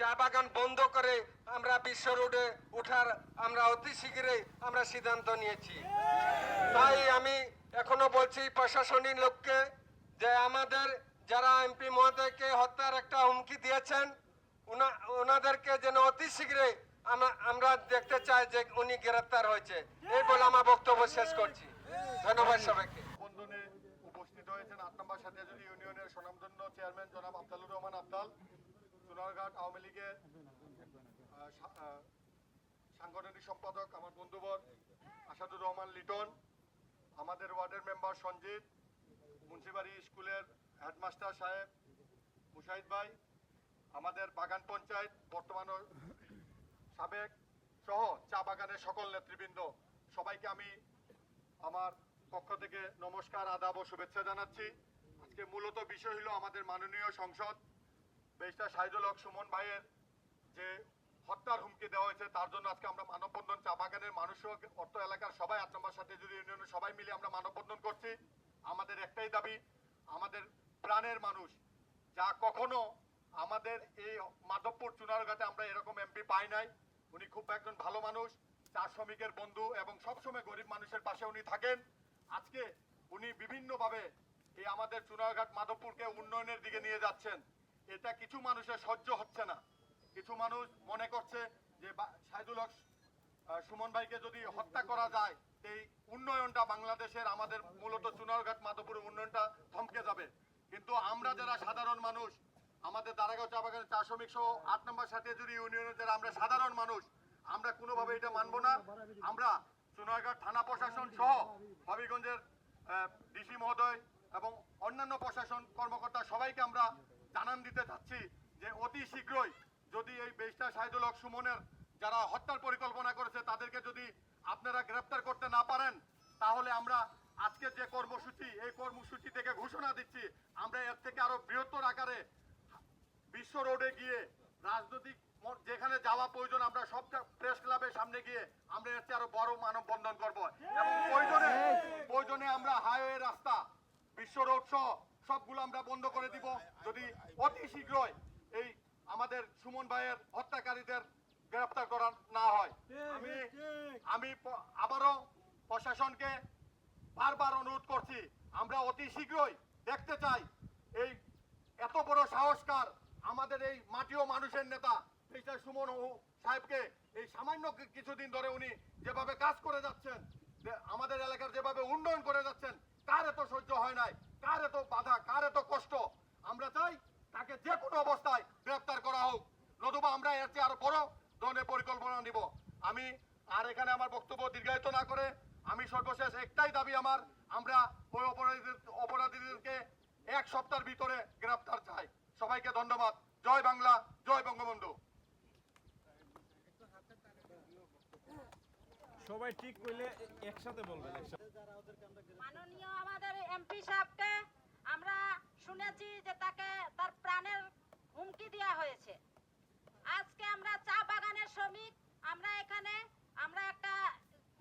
চা বাগান বন্ধ করে আমরা বিশ্ব রোডে ওঠার আমরা অতি শীঘ্রই আমরা সিদ্ধান্ত নিয়েছি। তাই আমি এখনও বলছি প্রশাসনিক লোককে যে আমাদের যারা এমপি মহোদয়কে হত্যার একটা হুমকি দিয়েছেন ওনাদেরকে যেন অতি শীঘ্রই আমরা- দেখতে চাই যে উনি গ্রেপ্তার হয়েছে। এই বলে আমার বক্তব্য শেষ করছি। ধন্যবাদ সবাইকে। উপস্থিত হয়েছেন আট নম্বর সাতিয়াজুরি ইউনিয়নের স্বনামধন্য চেয়ারম্যান জনাব রহমান সোনারঘাট আওয়ামী লীগের সাংগঠনিক সম্পাদক আমার বন্ধুবর আসাদুর রহমান লিটন, আমাদের ওয়ার্ডের মেম্বার সঞ্জিত, মুন্সিবাড়ি স্কুলের হেডমাস্টার সাহেব মুশাহিদ ভাই, আমাদের বাগান পঞ্চায়েত বর্তমান সাবেক সহ চা বাগানের সকল নেতৃবৃন্দ, সবাইকে আমি আমার পক্ষ থেকে নমস্কার, আদাব ও শুভেচ্ছা জানাচ্ছি। আজকে মূলত বিষয় হলো আমাদের মাননীয় সংসদ বেশটা সাইদুল হক সুমন ভাইয়ের যে হত্যার হুমকি দেওয়া হয়েছে, তার জন্য আজকে আমরা মানববন্ধন চা বাগানের মানুষ অর্থ এলাকার সবাই আট নম্বর সাথে যদি ইউনিয়নের সবাই মিলে আমরা মানববন্ধন করছি, আমাদের একটাই দাবি, আমাদের প্রাণের মানুষ। যা কখনো আমাদের এই মাধবপুর চুনারঘাটে আমরা এরকম এমপি পাই নাই। উনি খুব একজন ভালো মানুষ, চা শ্রমিকের বন্ধু এবং সবসময় গরিব মানুষের পাশে উনি থাকেন। আজকে উনি বিভিন্নভাবে এই আমাদের চুনারঘাট মাধবপুরকে উন্নয়নের দিকে নিয়ে যাচ্ছেন। এটা কিছু মানুষের সহ্য হচ্ছে না। কিছু মানুষ মনে করছে যে সাইদুল হক সুমন ভাইকে যদি হত্যা করা যায় এই উন্নয়নটা বাংলাদেশের আমাদের মূলত চুনারঘাট মাধবপুরের উন্নয়নটা থমকে যাবে। কিন্তু আমরা যারা সাধারণ মানুষ, আমাদের দারাগাঁও চা বাগানের চা শ্রমিক সহ আট নম্বর সাথে যদি ইউনিয়নের যারা আমরা সাধারণ মানুষ, আমরা কোনোভাবে এটা মানবো না। আমরা চুনারঘাট থানা প্রশাসন সহ হবিগঞ্জের ডিসি মহোদয় এবং অন্যান্য প্রশাসন কর্মকর্তা সবাইকে আমরা জানান দিতে চাচ্ছি যে অতি শীঘ্রই যদি এই বেশটা সাইদুল হক সুমনের যারা হত্যার পরিকল্পনা করেছে, তাদেরকে যদি আপনারা গ্রেপ্তার করতে না পারেন, তাহলে আমরা আজকে যে কর্মসূচি, এই কর্মসূচি থেকে ঘোষণা দিচ্ছি, আমরা এর থেকে আরও বৃহত্তর আকারে বিশ্ব রোডে গিয়ে রাজনৈতিক যেখানে যাওয়া প্রয়োজন, আমরা সব প্রেস ক্লাবের সামনে গিয়ে আমরা এর চেয়ে আরও বড় মানববন্ধন করব। এবং প্রয়োজনে প্রয়োজনে আমরা হাইওয়ে রাস্তা, বিশ্ব রোড সহ সবগুলো আমরা বন্ধ করে দিব। যদি অতি শীঘ্রই এই আমাদের সুমন ভাইয়ের হত্যাকারীদের গ্রেফতার করা না হয়, আমি আমি আবারও প্রশাসনকে বারবার অনুরোধ করছি, আমরা অতি শীঘ্রই দেখতে চাই এই এত বড় সাহসকার আমাদের এই মাটি ও মানুষের নেতা, মিস্টার সুমন সাহেবকে এই সামান্য কিছুদিন ধরে উনি যেভাবে কাজ করে যাচ্ছেন আমাদের এলাকার যেভাবে উন্নয়ন করে যাচ্ছেন কার এত সহ্য হয় নাই? কার এত বাধা? কার এত কষ্ট? আমরা চাই তাকে যে কোনো অবস্থায় গ্রেফতার করা হোক। নতুবা আমরা এর চেয়ে আরও বড় ধরনের পরিকল্পনা নিব। আমি আর এখানে আমার বক্তব্য দীর্ঘায়িত না করে আমি সর্বশেষ একটাই দাবি আমার, আমরা ওই অপরাধীদের অপরাধীদেরকে এক সপ্তাহের ভিতরে গ্রেফতার চাই। সবাইকে ধন্যবাদ। জয় বাংলা, জয় বঙ্গবন্ধু। সবাই ঠিক করলে একসাথে বলবেন, একসাথে। মাননীয় আমাদের এমপি সাহেবকে আমরা শুনেছি যে তাকে তার প্রাণের হুমকি দেওয়া হয়েছে। আজকে আমরা চা বাগানের শ্রমিক, আমরা এখানে, আমরা একটা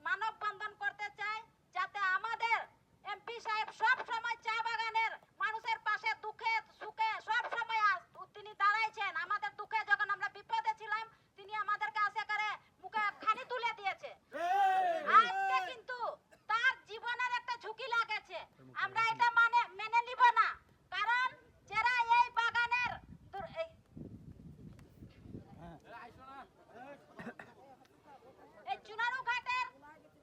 মানববন্ধন করতে চাই যাতে আমাদের এমপি সাহেব সব সময় চা বাগানের মানুষের পাশে দুঃখে সুখে সব সময় আস- তিনি দাঁড়াইছেন আমাদের দুঃখে যখন আমরা বিপদে ছিলাম তিনি আমাদের কাছে করে মুখে খানি তুলে দিয়েছে আজকে কিন্তু তার জীবনের একটা ঝুঁকি লাগেছে আমরা এটা মানে মেনে নিব না কারণ যারা এই বাগানের দুর- এই- এই চুনারু ঘাটের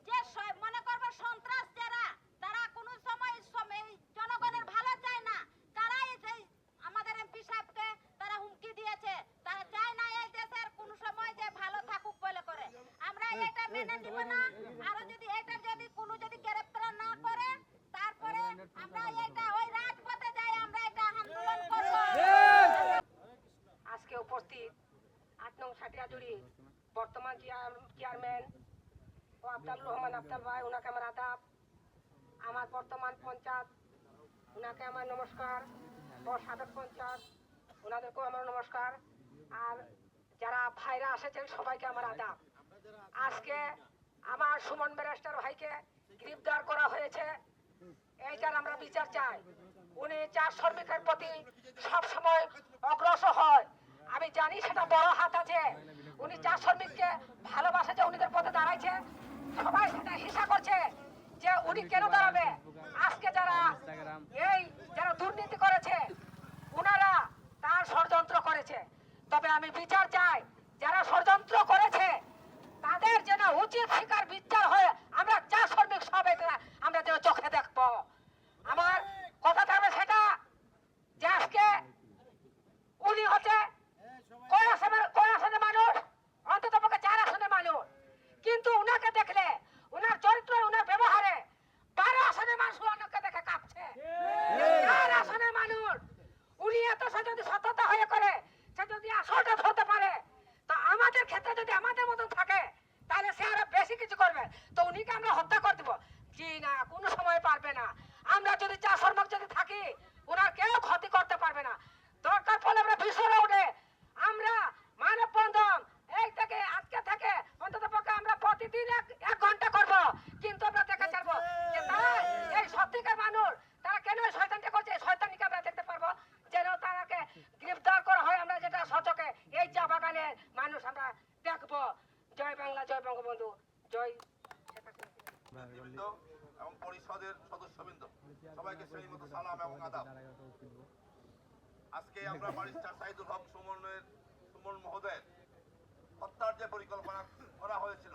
যে স- মনে করব সন্ত্রাস যারা তারা কোনো সময় সম- এই জনগণের ভালো চায় না তারাই সেই আমাদের এমপি সাহেবকে তারা হুমকি দিয়েছে তারা চায় না এই দেশের কোনো সময় যে ভালো থাকুক বলে করে আমরা এটা মেনে নিব না। আরও যদি এটা যদি কোনো যদি গ্রেফতার না করে, তারপরে আমরা এটা ওই রাজপথে যাই, আমরা এটা আন্দোলন করব। আজকে উপস্থিত আট নং সাটিয়াজুড়ি বর্তমান চেয়ার- চেয়ারম্যান ও আফতাবুর রহমান আফতাল ভাই, ওনাকে আমার আদাব। আমার বর্তমান পঞ্চায়েত, ওনাকে আমার নমস্কার। ও সাবেক পঞ্চায়েত, ওনাদেরকেও আমার নমস্কার। আর যারা ভাইরা এসেছেন, সবাইকে আমার আদাব। আজকে আমার সুমন ব্যারিস্টার ভাইকে গ্রেফতার করা হয়েছে। এইটার আমরা বিচার চাই। উনি চার শ্রমিকের প্রতি সব কিছু করবেন? তো উনিকে আমরা হত্যা করে দেবো। জি না, কোনো সময় পারবে না। আমরা যদি চা শর্মক যদি থাকি, ওনার কেউ ক্ষতি করতে পারবে না। পরিষদের সদস্যবৃন্দ। সবাইকে সালাম এবং আদাব। আজকে আমরা ব্যারিস্টার সাইদুল হক সুমনের সুমন মহোদয়ের হত্যার যে পরিকল্পনা করা হয়েছিল